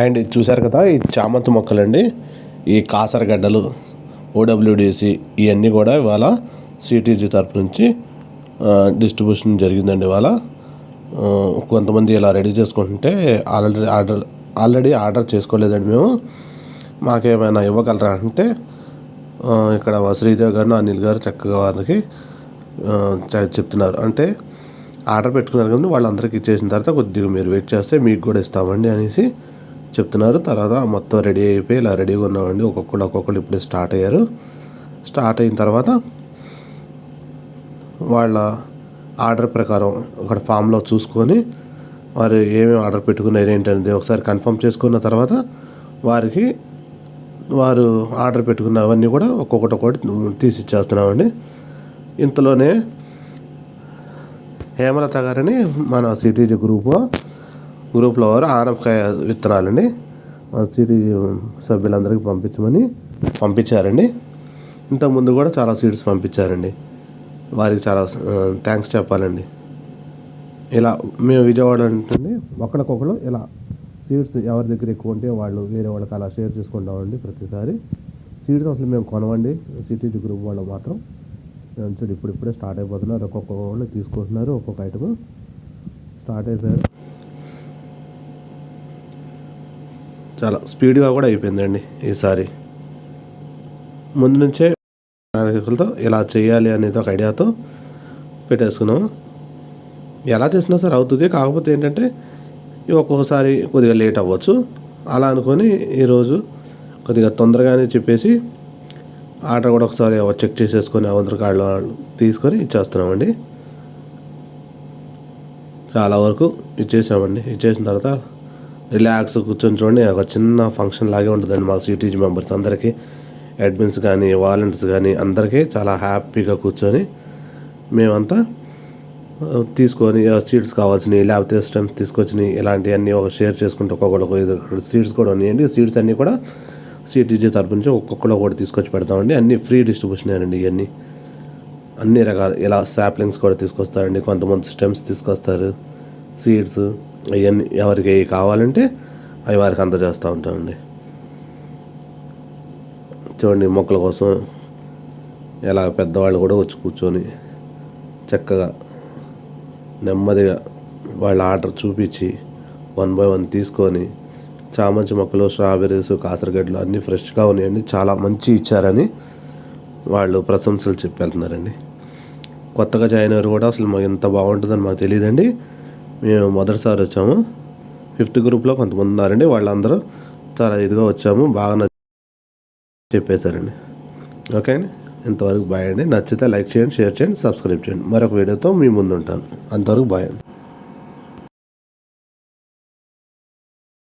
And ఇది చూశారు కదా ఈ చామంతి మొక్కలండి ఈ కాసరగడ్డలు ఓడబ్ల్యూడిసి ఇవన్నీ కూడా ఇవాళ సిటీజీ తరపు నుంచి డిస్ట్రిబ్యూషన్ జరిగిందండి ఇవాళ. కొంతమంది ఇలా రెడీ చేసుకుంటుంటే ఆల్రెడీ ఆర్డర్ ఆల్రెడీ ఆర్డర్ చేసుకోలేదండి మేము. మాకేమైనా ఇవ్వగలరా అంటే ఇక్కడ శ్రీదేవ్ గారు అనిల్ గారు చక్కగా వారికి చెప్తున్నారు. అంటే ఆర్డర్ పెట్టుకున్నారు కానీ వాళ్ళందరికీ ఇచ్చేసిన తర్వాత కొద్దిగా మీరు వెయిట్ చేస్తే మీకు కూడా ఇస్తామండి అనేసి చెప్తున్నారు. తర్వాత మొత్తం రెడీ అయిపోయి ఇలా రెడీగా ఉన్నామండి. ఒక్కొక్కళ్ళు ఒక్కొక్కళ్ళు ఇప్పుడే స్టార్ట్ అయ్యారు. స్టార్ట్ అయిన తర్వాత వాళ్ళ ఆర్డర్ ప్రకారం అక్కడ ఫామ్లో చూసుకొని వారు ఏమేమి ఆర్డర్ పెట్టుకున్నారు ఏంటనేది ఒకసారి కన్ఫర్మ్ చేసుకున్న తర్వాత వారికి వారు ఆర్డర్ పెట్టుకున్నవన్నీ కూడా ఒక్కొక్కటి ఒకటి తీసి ఇచ్చేస్తున్నామండి ఇంతలోనే హేమలత గారని మన సిటీజీ గ్రూపు గ్రూప్లో వారు విత్తనాలని విత్తనాలండి సిటీజీ సభ్యులందరికీ పంపించమని పంపించారండి. ఇంతకుముందు కూడా చాలా సీడ్స్ పంపించారండి. వారికి చాలా థ్యాంక్స్ చెప్పాలండి. ఇలా మేము విజయవాడ అంటే ఒకరికొకరు ఇలా సీడ్స్ ఎవరి దగ్గర ఎక్కువ ఉంటే వాళ్ళు వేరే వాళ్ళకి అలా షేర్ చేసుకుంటామండి ప్రతిసారి. సీడ్స్ అసలు మేము కొనవండి సిటీజీ గ్రూప్ వాళ్ళు మాత్రం చూడు ఇప్పుడు ఇప్పుడే స్టార్ట్ అయిపోతున్నారు. ఒక్కొక్క వాళ్ళు తీసుకుంటున్నారు ఒక్కొక్క ఐటమ్. స్టార్ట్ అయిపోయారు. చాలా స్పీడ్గా కూడా అయిపోయిందండి ఈసారి ముందు నుంచే నాయకులతో ఇలా చేయాలి అనేది ఒక ఐడియాతో పెట్టేసుకున్నాం. ఎలా చేసినా సరే అవుతుంది. కాకపోతే ఏంటంటే ఒక్కొక్కసారి కొద్దిగా లేట్ అవ్వచ్చు. అలా అనుకొని ఈరోజు కొద్దిగా తొందరగానే చెప్పేసి ఆర్డర్ కూడా ఒకసారి చెక్ చేసేసుకొని అవంతర కార్డులో తీసుకొని ఇచ్చేస్తున్నామండి. చాలా వరకు ఇచ్చేసామండి. ఇచ్చేసిన తర్వాత రిలాక్స్ కూర్చొని చూడండి. ఒక చిన్న ఫంక్షన్ లాగే ఉంటుందండి మా సిటీజీ మెంబర్స్ అందరికీ. అడ్మిన్స్ కానీ వాలంటీర్స్ కానీ అందరికీ చాలా హ్యాపీగా కూర్చొని మేమంతా తీసుకొని సీట్స్ కావాల్సినవి లేకపోతే స్టెమ్స్ తీసుకొచ్చినాయి ఇలాంటివన్నీ ఒక షేర్ చేసుకుంటూ ఒక్కొక్కరు సీడ్స్ కూడా ఉన్నాయండి. సీడ్స్ అన్నీ కూడా సిటీజీ తరపు నుంచి ఒక్కొక్కరు ఒకటి తీసుకొచ్చి పెడతామండి. అన్నీ ఫ్రీ డిస్ట్రిబ్యూషన్ అండి ఇవన్నీ. అన్ని రకాల ఇలా సాప్లింగ్స్ కూడా తీసుకొస్తారండి. కొంతమంది స్టెమ్స్ తీసుకొస్తారు. సీడ్స్ అవన్నీ ఎవరికి కావాలంటే అవి వారికి అందజేస్తూ ఉంటామండి. చూడండి మొక్కల కోసం ఎలా పెద్దవాళ్ళు కూడా వచ్చి కూర్చొని చక్కగా నెమ్మదిగా వాళ్ళ ఆర్డర్ చూపించి వన్ బై వన్ తీసుకొని చామంతి మొక్కలు స్ట్రాబెర్రీస్ కాసరగడ్డలు అన్నీ ఫ్రెష్గా ఉన్నాయండి. చాలా మంచి ఇచ్చారని వాళ్ళు ప్రశంసలు చెప్పి వెళ్తున్నారండి కొత్తగా జాయిన్ అయ్యారు కూడా అసలు మాకు ఎంత బాగుంటుందని మాకు తెలియదండి. మేము మొదటిసారి వచ్చాము. ఫిఫ్త్ గ్రూప్లో కొంతమంది ఉన్నారండి. వాళ్ళందరూ చాలా ఇదిగా వచ్చాము. బాగా నచ్చి చెప్పేశారండి. ఓకే అండి? ఇంతవరకు బాయ్ అండి. నచ్చితే లైక్ చేయండి షేర్ చేయండి సబ్స్క్రైబ్ చేయండి. మరొక వీడియోతో మీ ముందు ఉంటాను అంతవరకు బాయ్ అండి.